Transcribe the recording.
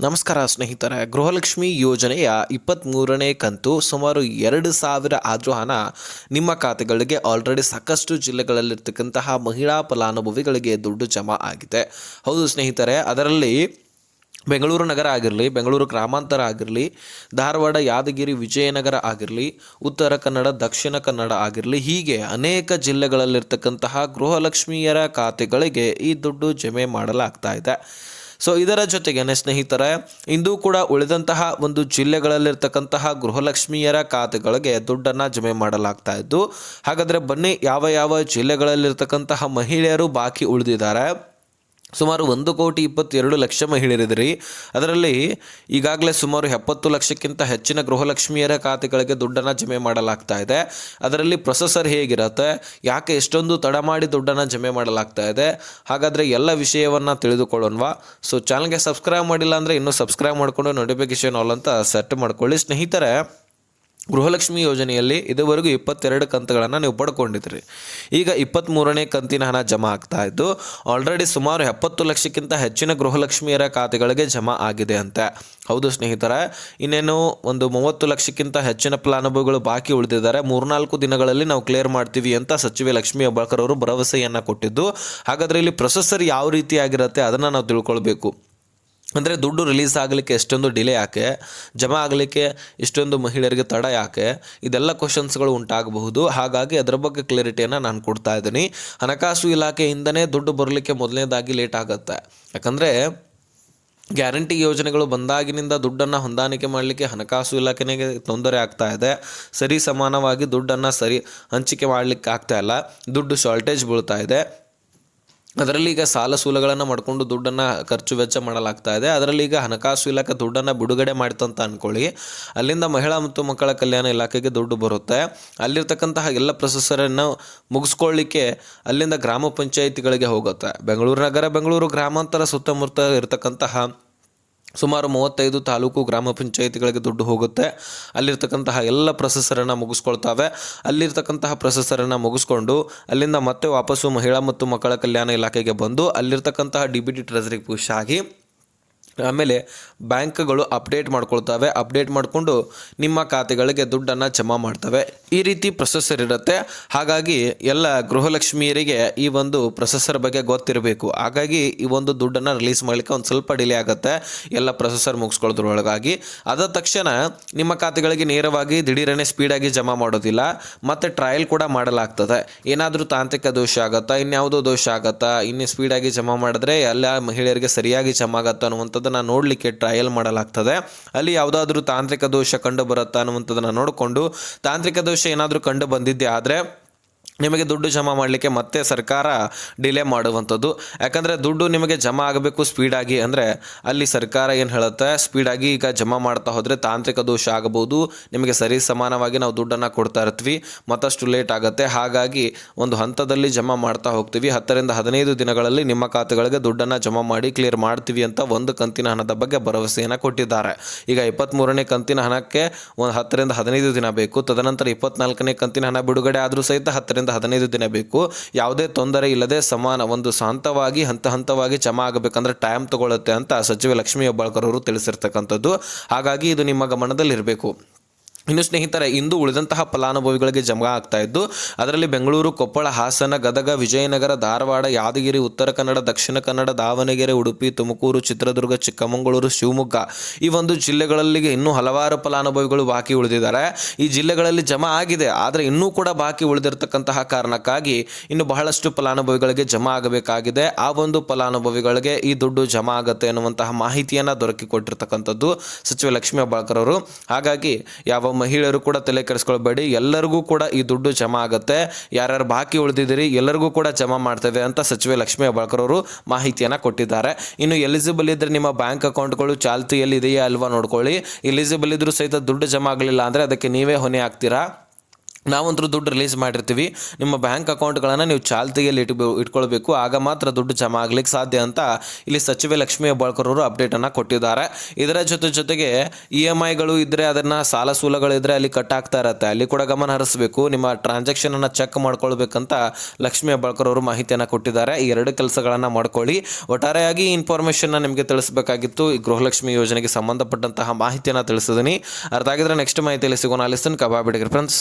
ನಮಸ್ಕಾರ ಸ್ನೇಹಿತರೆ, ಗೃಹಲಕ್ಷ್ಮಿ ಯೋಜನೆಯ ಇಪ್ಪತ್ತ್ಮೂರನೇ ಕಂತು ಸುಮಾರು ಎರಡು ಸಾವಿರ ಆದರೂ ಹಣ ನಿಮ್ಮ ಖಾತೆಗಳಿಗೆ ಆಲ್ರೆಡಿ ಸಾಕಷ್ಟು ಜಿಲ್ಲೆಗಳಲ್ಲಿರ್ತಕ್ಕಂತಹ ಮಹಿಳಾ ಫಲಾನುಭವಿಗಳಿಗೆ ದುಡ್ಡು ಜಮಾ ಆಗಿದೆ. ಹೌದು ಸ್ನೇಹಿತರೆ, ಅದರಲ್ಲಿ ಬೆಂಗಳೂರು ನಗರ ಆಗಿರಲಿ, ಬೆಂಗಳೂರು ಗ್ರಾಮಾಂತರ ಆಗಿರಲಿ, ಧಾರವಾಡ, ಯಾದಗಿರಿ, ವಿಜಯನಗರ ಆಗಿರಲಿ, ಉತ್ತರ ಕನ್ನಡ, ದಕ್ಷಿಣ ಕನ್ನಡ ಆಗಿರಲಿ, ಹೀಗೆ ಅನೇಕ ಜಿಲ್ಲೆಗಳಲ್ಲಿರ್ತಕ್ಕಂತಹ ಗೃಹಲಕ್ಷ್ಮಿಯರ ಖಾತೆಗಳಿಗೆ ಈ ದುಡ್ಡು ಜಮೆ ಮಾಡಲಾಗ್ತಾ ಇದೆ. ಸೊ ಇದರ ಜೊತೆಗೇನೆ ಸ್ನೇಹಿತರೆ, ಇಂದು ಕೂಡ ಉಳಿದಂತಹ ಒಂದು ಜಿಲ್ಲೆಗಳಲ್ಲಿರ್ತಕ್ಕಂತಹ ಗೃಹಲಕ್ಷ್ಮಿಯರ ಖಾತೆಗಳಿಗೆ ದುಡ್ಡನ್ನು ಜಮೆ ಮಾಡಲಾಗ್ತಾ ಇದ್ದು, ಹಾಗಾದರೆ ಬನ್ನಿ, ಯಾವ ಯಾವ ಜಿಲ್ಲೆಗಳಲ್ಲಿರ್ತಕ್ಕಂತಹ ಮಹಿಳೆಯರು ಬಾಕಿ ಉಳಿದಿದ್ದಾರೆ? ಸುಮಾರು ಒಂದು ಕೋಟಿ ಇಪ್ಪತ್ತೆರಡು ಲಕ್ಷ ಮಹಿಳೆಯರಿದ್ರಿ. ಅದರಲ್ಲಿ ಈಗಾಗಲೇ ಸುಮಾರು ಎಪ್ಪತ್ತು ಲಕ್ಷಕ್ಕಿಂತ ಹೆಚ್ಚಿನ ಗೃಹಲಕ್ಷ್ಮಿಯರ ಖಾತೆಗಳಿಗೆ ದುಡ್ಡನ್ನು ಜಮೆ ಮಾಡಲಾಗ್ತಾ ಇದೆ. ಅದರಲ್ಲಿ ಪ್ರೊಸೆಸರ್ ಹೇಗಿರುತ್ತೆ, ಯಾಕೆ ಎಷ್ಟೊಂದು ತಡ ಮಾಡಿ ದುಡ್ಡನ್ನು ಜಮೆ ಮಾಡಲಾಗ್ತಾ ಇದೆ, ಹಾಗಾದರೆ ಎಲ್ಲ ವಿಷಯವನ್ನು ತಿಳಿದುಕೊಳ್ಳೋಣವಾ. ಸೊ ಚಾನಲ್ಗೆ ಸಬ್ಸ್ಕ್ರೈಬ್ ಮಾಡಿಲ್ಲ ಅಂದರೆ ಇನ್ನೂ ಸಬ್ಸ್ಕ್ರೈಬ್ ಮಾಡಿಕೊಂಡು ನೋಟಿಫಿಕೇಶನ್ ಆಲ್ ಅಂತ ಸೆಟ್ ಮಾಡ್ಕೊಳ್ಳಿ. ಸ್ನೇಹಿತರೆ ಗೃಹಲಕ್ಷ್ಮಿ ಯೋಜನೆಯಲ್ಲಿ ಇದುವರೆಗೂ ಇಪ್ಪತ್ತೆರಡು ಕಂತುಗಳನ್ನು ನೀವು ಪಡ್ಕೊಂಡಿದ್ರಿ. ಈಗ ಇಪ್ಪತ್ತ್ಮೂರನೇ ಕಂತಿನ ಹಣ ಜಮಾ ಆಗ್ತಾ ಇದ್ದು ಆಲ್ರೆಡಿ ಸುಮಾರು ಎಪ್ಪತ್ತು ಲಕ್ಷಕ್ಕಿಂತ ಹೆಚ್ಚಿನ ಗೃಹಲಕ್ಷ್ಮಿಯರ ಖಾತೆಗಳಿಗೆ ಜಮಾ ಆಗಿದೆ ಅಂತ. ಹೌದು ಸ್ನೇಹಿತರೆ, ಇನ್ನೇನು ಒಂದು ಮೂವತ್ತು ಲಕ್ಷಕ್ಕಿಂತ ಹೆಚ್ಚಿನ ಫಲಾನುಭವಿಗಳು ಬಾಕಿ ಉಳಿದಿದ್ದಾರೆ. ಮೂರ್ನಾಲ್ಕು ದಿನಗಳಲ್ಲಿ ನಾವು ಕ್ಲಿಯರ್ ಮಾಡ್ತೀವಿ ಅಂತ ಸಚಿವೆ ಲಕ್ಷ್ಮೀ ಹೆಬ್ಬಾಳ್ಕರ್ ಅವರು ಭರವಸೆಯನ್ನು ಕೊಟ್ಟಿದ್ದು. ಹಾಗಾದರೆ ಇಲ್ಲಿ ಪ್ರೊಸೆಸರ್ ಯಾವ ರೀತಿ ಆಗಿರುತ್ತೆ ಅದನ್ನು ನಾವು ತಿಳ್ಕೊಳ್ಬೇಕು. ಅಂದರೆ ದುಡ್ಡು ರಿಲೀಸ್ ಆಗಲಿಕ್ಕೆ ಎಷ್ಟೊಂದು ಡಿಲೇ ಯಾಕೆ? ಜಮಾ ಆಗಲಿಕ್ಕೆ ಇಷ್ಟೊಂದು ಮಹಿಳೆಯರಿಗೆ ತಡ ಯಾಕೆ? ಇದೆಲ್ಲ ಕ್ವಶನ್ಸ್ಗಳು ಉಂಟಾಗಬಹುದು. ಹಾಗಾಗಿ ಅದರ ಬಗ್ಗೆ ಕ್ಲಾರಿಟಿಯನ್ನು ನಾನು ಕೊಡ್ತಾ ಇದ್ದೀನಿ. ಹಣಕಾಸು ಇಲಾಖೆಯಿಂದನೇ ದುಡ್ಡು ಬರಲಿಕ್ಕೆ ಮೊದಲನೇದಾಗಿ ಲೇಟ್ ಆಗುತ್ತೆ. ಯಾಕಂದರೆ ಗ್ಯಾರಂಟಿ ಯೋಜನೆಗಳು ಬಂದಾಗಿನಿಂದ ದುಡ್ಡನ್ನು ಹೊಂದಾಣಿಕೆ ಮಾಡಲಿಕ್ಕೆ ಹಣಕಾಸು ಇಲಾಖೆಗೆ ತೊಂದರೆ ಆಗ್ತಾ ಇದೆ. ಸರಿ ಸಮಾನವಾಗಿ ದುಡ್ಡನ್ನು ಸರಿ ಹಂಚಿಕೆ ಮಾಡಲಿಕ್ಕೆ ಆಗ್ತಾ ಇಲ್ಲ. ದುಡ್ಡು ಶಾರ್ಟೇಜ್ ಬೀಳ್ತಾ ಇದೆ. ಅದರಲ್ಲಿ ಈಗ ಸಾಲ ಸೂಲಗಳನ್ನು ಮಾಡಿಕೊಂಡು ದುಡ್ಡನ್ನು ಖರ್ಚು ವೆಚ್ಚ ಮಾಡಲಾಗ್ತಾ ಇದೆ. ಅದರಲ್ಲಿ ಈಗ ಹಣಕಾಸು ಇಲಾಖೆ ದುಡ್ಡನ್ನು ಬಿಡುಗಡೆ ಮಾಡ್ತಂತ ಅಂದ್ಕೊಳ್ಳಿ ಅಲ್ಲಿಂದ ಮಹಿಳಾ ಮತ್ತು ಮಕ್ಕಳ ಕಲ್ಯಾಣ ಇಲಾಖೆಗೆ ದುಡ್ಡು ಬರುತ್ತೆ. ಅಲ್ಲಿರ್ತಕ್ಕಂತಹ ಎಲ್ಲ ಪ್ರೊಸೆಸರನ್ನು ಮುಗಿಸ್ಕೊಳ್ಳಿಕ್ಕೆ ಅಲ್ಲಿಂದ ಗ್ರಾಮ ಪಂಚಾಯಿತಿಗಳಿಗೆ ಹೋಗುತ್ತೆ. ಬೆಂಗಳೂರು ನಗರ, ಬೆಂಗಳೂರು ಗ್ರಾಮಾಂತರ ಸುತ್ತಮುತ್ತ ಇರತಕ್ಕಂತಹ ಸುಮಾರು ಮೂವತ್ತೈದು ತಾಲೂಕು ಗ್ರಾಮ ಪಂಚಾಯಿತಿಗಳಿಗೆ ದುಡ್ಡು ಹೋಗುತ್ತೆ. ಅಲ್ಲಿರ್ತಕ್ಕಂತಹ ಎಲ್ಲ ಪ್ರೊಸೆಸರನ್ನು ಮುಗಿಸ್ಕೊಳ್ತಾವೆ. ಅಲ್ಲಿರ್ತಕ್ಕಂತಹ ಪ್ರೊಸೆಸರನ್ನು ಮುಗಿಸ್ಕೊಂಡು ಅಲ್ಲಿಂದ ಮತ್ತೆ ವಾಪಸ್ಸು ಮಹಿಳಾ ಮತ್ತು ಮಕ್ಕಳ ಕಲ್ಯಾಣ ಇಲಾಖೆಗೆ ಬಂದು ಅಲ್ಲಿರ್ತಕ್ಕಂತಹ ಡಿ ಬಿ ಟಿ ಟ್ರೆಜರಿಗೆ ಪುಷ್ ಆಗಿ ಆಮೇಲೆ ಬ್ಯಾಂಕ್ಗಳು ಅಪ್ಡೇಟ್ ಮಾಡ್ಕೊಳ್ತವೆ, ಅಪ್ಡೇಟ್ ಮಾಡಿಕೊಂಡು ನಿಮ್ಮ ಖಾತೆಗಳಿಗೆ ದುಡ್ಡನ್ನು ಜಮಾ ಮಾಡ್ತವೆ. ಈ ರೀತಿ ಪ್ರೊಸೆಸರ್ ಇರುತ್ತೆ. ಹಾಗಾಗಿ ಎಲ್ಲ ಗೃಹಲಕ್ಷ್ಮಿಯರಿಗೆ ಈ ಒಂದು ಪ್ರೊಸೆಸರ್ ಬಗ್ಗೆ ಗೊತ್ತಿರಬೇಕು. ಹಾಗಾಗಿ ಈ ಒಂದು ದುಡ್ಡನ್ನು ರಿಲೀಸ್ ಮಾಡಲಿಕ್ಕೆ ಒಂದು ಸ್ವಲ್ಪ ಡಿಲೇ ಆಗುತ್ತೆ. ಎಲ್ಲ ಪ್ರೊಸೆಸರ್ ಮುಗಿಸ್ಕೊಳ್ಳೋದ್ರೊಳಗಾಗಿ. ಅದ ತಕ್ಷಣ ನಿಮ್ಮ ಖಾತೆಗಳಿಗೆ ನೇರವಾಗಿ ದಿಢೀರನೆ ಸ್ಪೀಡಾಗಿ ಜಮಾ ಮಾಡೋದಿಲ್ಲ. ಮತ್ತು ಟ್ರಯಲ್ ಕೂಡ ಮಾಡಲಾಗ್ತದೆ. ಏನಾದರೂ ತಾಂತ್ರಿಕ ದೋಷ ಆಗುತ್ತಾ? ಇನ್ಯಾವುದೋ ದೋಷ ಆಗುತ್ತಾ? ಇನ್ನೇ ಸ್ಪೀಡಾಗಿ ಜಮಾ ಮಾಡಿದ್ರೆ ಎಲ್ಲ ಮಹಿಳೆಯರಿಗೆ ಸರಿಯಾಗಿ ಜಮಾ ಆಗುತ್ತಾ ಅನ್ನುವಂಥದ್ದನ್ನು ನೋಡಲಿಕ್ಕೆ ಟ್ರಯಲ್ ಮಾಡಲಾಗ್ತದೆ. ಅಲ್ಲಿ ಯಾವುದಾದ್ರೂ ತಾಂತ್ರಿಕ ದೋಷ ಕಂಡು ಬರುತ್ತಾ ಅನ್ನುವಂಥದ್ದನ್ನು ನೋಡಿಕೊಂಡು ತಾಂತ್ರಿಕ ದೋಷ ಏನಾದರೂ ಕಂಡು ಬಂದಿದ್ದೆ ಆದರೆ ನಿಮಗೆ ದುಡ್ಡು ಜಮಾ ಮಾಡಲಿಕ್ಕೆ ಮತ್ತೆ ಸರ್ಕಾರ ಡಿಲೇ ಮಾಡುವಂಥದ್ದು. ಯಾಕಂದರೆ ದುಡ್ಡು ನಿಮಗೆ ಜಮಾ ಆಗಬೇಕು ಸ್ಪೀಡಾಗಿ ಅಂದರೆ ಅಲ್ಲಿ ಸರ್ಕಾರ ಏನು ಹೇಳುತ್ತೆ? ಸ್ಪೀಡಾಗಿ ಈಗ ಜಮಾ ಮಾಡ್ತಾ ಹೋದರೆ ತಾಂತ್ರಿಕ ದೋಷ ಆಗಬಹುದು. ನಿಮಗೆ ಸರಿ ಸಮಾನವಾಗಿ ನಾವು ದುಡ್ಡನ್ನು ಕೊಡ್ತಾ ಇರ್ತೀವಿ. ಮತ್ತಷ್ಟು ಲೇಟ್ ಆಗುತ್ತೆ. ಹಾಗಾಗಿ ಒಂದು ಹಂತದಲ್ಲಿ ಜಮಾ ಮಾಡ್ತಾ ಹೋಗ್ತೀವಿ. ಹತ್ತರಿಂದ ಹದಿನೈದು ದಿನಗಳಲ್ಲಿ ನಿಮ್ಮ ಖಾತೆಗಳಿಗೆ ದುಡ್ಡನ್ನು ಜಮಾ ಮಾಡಿ ಕ್ಲಿಯರ್ ಮಾಡ್ತೀವಿ ಅಂತ ಒಂದು ಕಂತಿನ ಹಣದ ಬಗ್ಗೆ ಭರವಸೆಯನ್ನು ಕೊಟ್ಟಿದ್ದಾರೆ. ಈಗ ಇಪ್ಪತ್ತ್ಮೂರನೇ ಕಂತಿನ ಹಣಕ್ಕೆ ಒಂದು ಹತ್ತರಿಂದ ಹದಿನೈದು ದಿನ ಬೇಕು. ತದನಂತರ ಇಪ್ಪತ್ನಾಲ್ಕನೇ ಕಂತಿನ ಹಣ ಬಿಡುಗಡೆ ಆದರೂ ಸಹಿತ ಹತ್ತರಿಂದ ಹದಿನೈದು ದಿನ ಬೇಕು. ಯಾವುದೇ ತೊಂದರೆ ಇಲ್ಲದೆ ಸಮಾನ, ಒಂದು ಶಾಂತವಾಗಿ, ಹಂತ ಹಂತವಾಗಿ ಜಮಾ ಆಗಬೇಕಂದ್ರೆ ಟೈಮ್ ತಗೊಳ್ಳುತ್ತೆ ಅಂತ ಸಚಿವ ಲಕ್ಷ್ಮೀ ಹೆಬ್ಬಾಳ್ಕರ್ ಅವರು ತಿಳಿಸಿರ್ತಕ್ಕಂಥದ್ದು. ಹಾಗಾಗಿ ಇದು ನಿಮ್ಮ ಗಮನದಲ್ಲಿರಬೇಕು. ಇನ್ನು ಸ್ನೇಹಿತರೆ, ಇಂದು ಉಳಿದಂತಹ ಫಲಾನುಭವಿಗಳಿಗೆ ಜಮಾ ಆಗ್ತಾ ಇದ್ದು, ಅದರಲ್ಲಿ ಬೆಂಗಳೂರು, ಕೊಪ್ಪಳ, ಹಾಸನ, ಗದಗ, ವಿಜಯನಗರ, ಧಾರವಾಡ, ಯಾದಗಿರಿ, ಉತ್ತರ ಕನ್ನಡ, ದಕ್ಷಿಣ ಕನ್ನಡ, ದಾವಣಗೆರೆ, ಉಡುಪಿ, ತುಮಕೂರು, ಚಿತ್ರದುರ್ಗ, ಚಿಕ್ಕಮಗಳೂರು, ಶಿವಮೊಗ್ಗ ಈ ಒಂದು ಜಿಲ್ಲೆಗಳಲ್ಲಿ ಇನ್ನೂ ಹಲವಾರು ಫಲಾನುಭವಿಗಳು ಬಾಕಿ ಉಳಿದಿದ್ದಾರೆ. ಈ ಜಿಲ್ಲೆಗಳಲ್ಲಿ ಜಮಾ ಆಗಿದೆ, ಆದರೆ ಇನ್ನೂ ಕೂಡ ಬಾಕಿ ಉಳಿದಿರತಕ್ಕಂತಹ ಕಾರಣಕ್ಕಾಗಿ ಇನ್ನು ಬಹಳಷ್ಟು ಫಲಾನುಭವಿಗಳಿಗೆ ಜಮಾ ಆಗಬೇಕಾಗಿದೆ. ಆ ಒಂದು ಫಲಾನುಭವಿಗಳಿಗೆ ಈ ದುಡ್ಡು ಜಮಾ ಆಗುತ್ತೆ ಎನ್ನುವಂತಹ ಮಾಹಿತಿಯನ್ನು ದೊರಕಿಕೊಟ್ಟಿರ್ತಕ್ಕಂಥದ್ದು ಸಚಿವ ಲಕ್ಷ್ಮೀ ಹೆಬ್ಬಾಳ್ಕರ್ ಅವರು. ಹಾಗಾಗಿ ಯಾವ ಮಹಿಳೆಯರು ಕೂಡ ತಲೆ ಕೆಡಿಸ್ಕೊಳ್ಬೇಡಿ. ಎಲ್ಲರಿಗೂ ಕೂಡ ಈ ದುಡ್ಡು ಜಮಾ ಆಗುತ್ತೆ. ಯಾರ್ಯಾರು ಬಾಕಿ ಉಳಿದಿದ್ದೀರಿ, ಎಲ್ಲರಿಗೂ ಕೂಡ ಜಮಾ ಮಾಡ್ತೇವೆ ಅಂತ ಸಚಿವೆ ಲಕ್ಷ್ಮೀ ಹೆಬ್ಬಾಳ್ಕರ್ ಅವರು ಮಾಹಿತಿಯನ್ನು ಕೊಟ್ಟಿದ್ದಾರೆ. ಇನ್ನು ಎಲಿಜಿಬಲ್ ಇದ್ದರೆ ನಿಮ್ಮ ಬ್ಯಾಂಕ್ ಅಕೌಂಟ್ಗಳು ಚಾಲ್ತಿಯಲ್ಲಿ ಇದೆಯಾ ಅಲ್ವಾ ನೋಡ್ಕೊಳ್ಳಿ. ಎಲಿಜಿಬಲ್ ಇದ್ರೂ ಸಹಿತ ದುಡ್ಡು ಜಮಾ ಆಗಲಿಲ್ಲ ಅಂದರೆ ಅದಕ್ಕೆ ನೀವೇ ಹೊಣೆ ಆಗ್ತೀರಾ? ನಾವಂತರೂ ದುಡ್ಡು ರಿಲೀಸ್ ಮಾಡಿರ್ತೀವಿ. ನಿಮ್ಮ ಬ್ಯಾಂಕ್ ಅಕೌಂಟ್ಗಳನ್ನು ನೀವು ಚಾಲ್ತಿಯಲ್ಲಿ ಇಟ್ಬೋ, ಇಟ್ಕೊಳ್ಬೇಕು. ಆಗ ಮಾತ್ರ ದುಡ್ಡು ಜಮಾ ಆಗ್ಲಿಕ್ಕೆ ಸಾಧ್ಯ ಅಂತ ಇಲ್ಲಿ ಸಚಿವೆ ಲಕ್ಷ್ಮೀ ಹೆಬ್ಬಾಳ್ಕರ್ ಅವರು ಅಪ್ಡೇಟನ್ನು ಕೊಟ್ಟಿದ್ದಾರೆ. ಇದರ ಜೊತೆ ಜೊತೆಗೆ ಇ ಎಂ ಐಗಳು ಇದ್ದರೆ ಅದನ್ನು ಸಾಲ ಸೂಲಗಳಿದ್ದರೆ ಅಲ್ಲಿ ಕಟ್ ಆಗ್ತಾ ಇರತ್ತೆ. ಅಲ್ಲಿ ಕೂಡ ಗಮನ ಹರಿಸಬೇಕು. ನಿಮ್ಮ ಟ್ರಾನ್ಸಾಕ್ಷನನ್ನು ಚೆಕ್ ಮಾಡ್ಕೊಳ್ಬೇಕಂತ ಲಕ್ಷ್ಮೀ ಹೆಬ್ಬಾಳ್ಕರ್ ಅವರು ಮಾಹಿತಿಯನ್ನು ಕೊಟ್ಟಿದ್ದಾರೆ. ಈ ಎರಡು ಕೆಲಸಗಳನ್ನು ಮಾಡ್ಕೊಳ್ಳಿ. ಒಟ್ಟಾರೆಯಾಗಿ ಇನ್ಫಾರ್ಮೇಷನ್ನ ನಿಮಗೆ ತಿಳಿಸಬೇಕಾಗಿತ್ತು. ಈ ಗೃಹಲಕ್ಷ್ಮಿ ಯೋಜನೆಗೆ ಸಂಬಂಧಪಟ್ಟಂತಹ ಮಾಹಿತಿಯನ್ನು ತಿಳಿಸಿದ್ದೀನಿ ಅರ್ಥ ಆಗಿದ್ರೆ ನೆಕ್ಸ್ಟ್ ಮಾಹಿತಿಯಲ್ಲಿ ಸಿಗೋಣ. ಲಿಸನ್ ಕಬಾಬಿಡಿಗ್ರಿ ಫ್ರೆಂಡ್ಸ್.